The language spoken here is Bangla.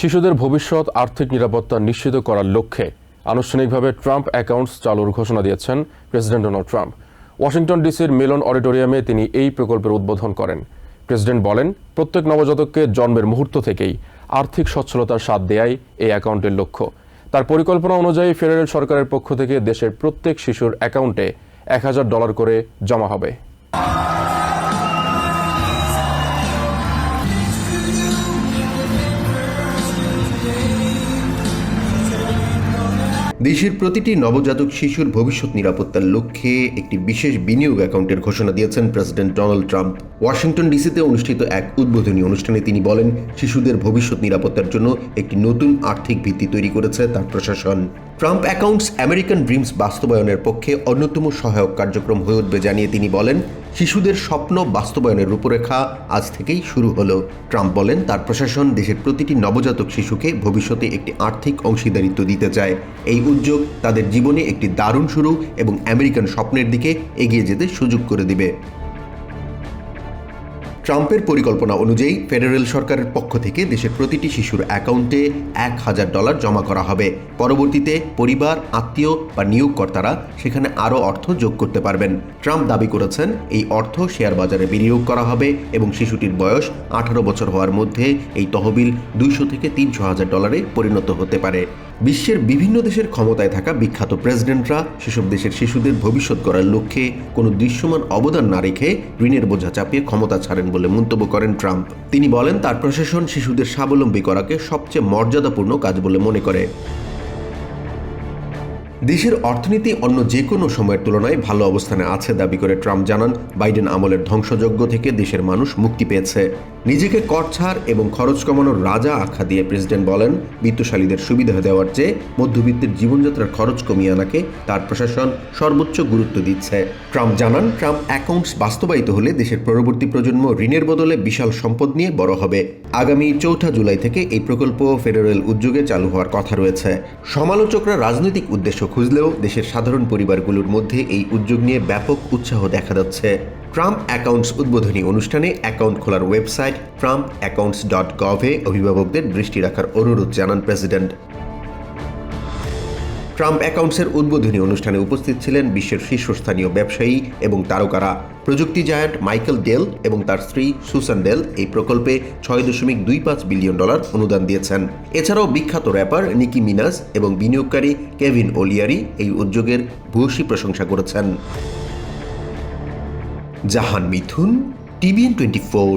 শিশুদের ভবিষ্যৎ, আর্থিক নিরাপত্তা নিশ্চিত করার লক্ষ্যে আনুষ্ঠানিকভাবে ট্রাম্প অ্যাকাউন্টস চালুর ঘোষণা দিয়েছেন প্রেসিডেন্ট ডোনাল্ড ট্রাম্প। ওয়াশিংটন ডিসির মেলন অডিটোরিয়ামে তিনি এই প্রকল্পের উদ্বোধন করেন। প্রেসিডেন্ট বলেন, প্রত্যেক নবজাতককে জন্মের মুহূর্ত থেকেই আর্থিক সচ্ছলতার স্বাদ দেয়াই এই অ্যাকাউন্টের লক্ষ্য। তার পরিকল্পনা অনুযায়ী ফেডারেল সরকারের পক্ষ থেকে দেশের প্রত্যেক শিশুর অ্যাকাউন্টে এক হাজার ডলার করে জমা হবে। দেশের প্রতিটি নবজাতক শিশুর ভবিষ্যৎ নিরাপত্তার লক্ষ্যে একটি বিশেষ বিনিয়োগ অ্যাকাউন্টের ঘোষণা দিয়েছেন প্রেসিডেন্ট ডোনাল্ড ট্রাম্প। ওয়াশিংটন ডিসিতে অনুষ্ঠিত এক উদ্বোধনী অনুষ্ঠানে তিনি বলেন, শিশুদের ভবিষ্যৎ নিরাপত্তার জন্য একটি নতুন আর্থিক ভিত্তি তৈরি করেছে তার প্রশাসন। ট্রাম্প অ্যাকাউন্টস আমেরিকান ড্রিমস বাস্তবায়নের পক্ষে অন্যতম সহায়ক কার্যক্রম হয়ে উঠবে জানিয়ে তিনি বলেন শিশুদের স্বপ্ন বাস্তবায়নের রূপরেখা আজ থেকেই শুরু হলো। ট্রাম্প বলেন, তার প্রশাসন দেশের প্রতিটি নবজাতক শিশুকে ভবিষ্যতে একটি আর্থিক অংশীদারিত্ব দিতে চায়। এই উদ্যোগ তাদের জীবনে একটি দারুণ শুরু এবং আমেরিকান স্বপ্নের দিকে এগিয়ে যেতে সুযোগ করে দিবে। ট্রাম্পের পরিকল্পনা অনুযায়ী ফেডারেল সরকারের পক্ষ থেকে দেশের প্রতিটি শিশুর অ্যাকাউন্টে এক হাজার ডলার জমা করা হবে। পরবর্তীতে পরিবার, আত্মীয় বা নিয়োগকর্তারা সেখানে আরও অর্থ যোগ করতে পারবেন। ট্রাম্প দাবি করেছেন, এই অর্থ শেয়ার বাজারে বিনিয়োগ করা হবে এবং শিশুটির বয়স আঠারো বছর হওয়ার মধ্যে এই তহবিল দুইশো থেকে তিনশো হাজার ডলারে পরিণত হতে পারে। বিশ্বের বিভিন্ন দেশের ক্ষমতায় থাকা বিখ্যাত প্রেসিডেন্টরা সেসব দেশের শিশুদের ভবিষ্যৎ গড়ার লক্ষ্যে কোনো দৃশ্যমান অবদান না রেখে ঋণের বোঝা চাপিয়ে ক্ষমতা ছাড়েন। বলে মন্তব্য করেন ট্রাম্প। তিনি বলেন, তার প্রশাসন শিশুদের স্বাবলম্বী করাকে সবচেয়ে মর্যাদাপূর্ণ কাজ বলে মনে করে। দেশের অর্থনীতি অন্য যে কোনো সময়ের তুলনায় ভালো অবস্থানে আছে, দাবি করে ট্রাম্প জানান। বাইডেন আমলের ধ্বংসযজ্ঞ থেকে দেশের মানুষ মুক্তি পেয়েছে। নিজেকে কর ছাড় এবং খরচ কমানোর রাজা আখ্যা দিয়ে প্রেসিডেন্ট বলেন, বিত্তশালীদের সুবিধা দেওয়ার চেয়ে মধ্যবিত্তের জীবনযাত্রার খরচ কমিয়ে আনাকে তার প্রশাসন সর্বোচ্চ গুরুত্ব দিচ্ছে। ট্রাম্প জানান, ট্রাম্প অ্যাকাউন্টস বাস্তবায়িত হলে দেশের পরবর্তী প্রজন্ম ঋণের বদলে বিশাল সম্পদ নিয়ে বড় হবে। আগামী চৌঠা জুলাই থেকে এই প্রকল্প ফেডারেল উদ্যোগে চালু হওয়ার কথা রয়েছে। সমালোচকরা রাজনৈতিক উদ্দেশ্য খুঁজলেও দেশের সাধারণ পরিবারগুলোর মধ্যে এই উদ্যোগ নিয়ে ব্যাপক উৎসাহ দেখা যাচ্ছে। ট্রাম্প অ্যাকাউন্টস উদ্বোধনী অনুষ্ঠানে অ্যাকাউন্ট খোলার ওয়েবসাইট ট্রাম্প অ্যাকাউন্টস ডট গভে অভিভাবকদের দৃষ্টি রাখার অনুরোধ জানান প্রেসিডেন্ট। ট্রাম্প অ্যাকাউন্টসের উদ্বোধনী অনুষ্ঠানে উপস্থিত ছিলেন বিশ্বের শীর্ষস্থানীয় ব্যবসায়ী এবং তারকারা প্রযুক্তি জায়ান্ট মাইকেল ডেল এবং তার স্ত্রী সুসান ডেল এই প্রকল্পে ছয় দশমিক দুই পাঁচ বিলিয়ন ডলার অনুদান দিয়েছেন। এছাড়াও বিখ্যাত র্যাপার নিকি মিনাস এবং বিনিয়োগকারী কেভিন ওলিয়ারি এই উদ্যোগের ভূয়সী প্রশংসা করেছেন। Jahan Mithun, TVN twenty four.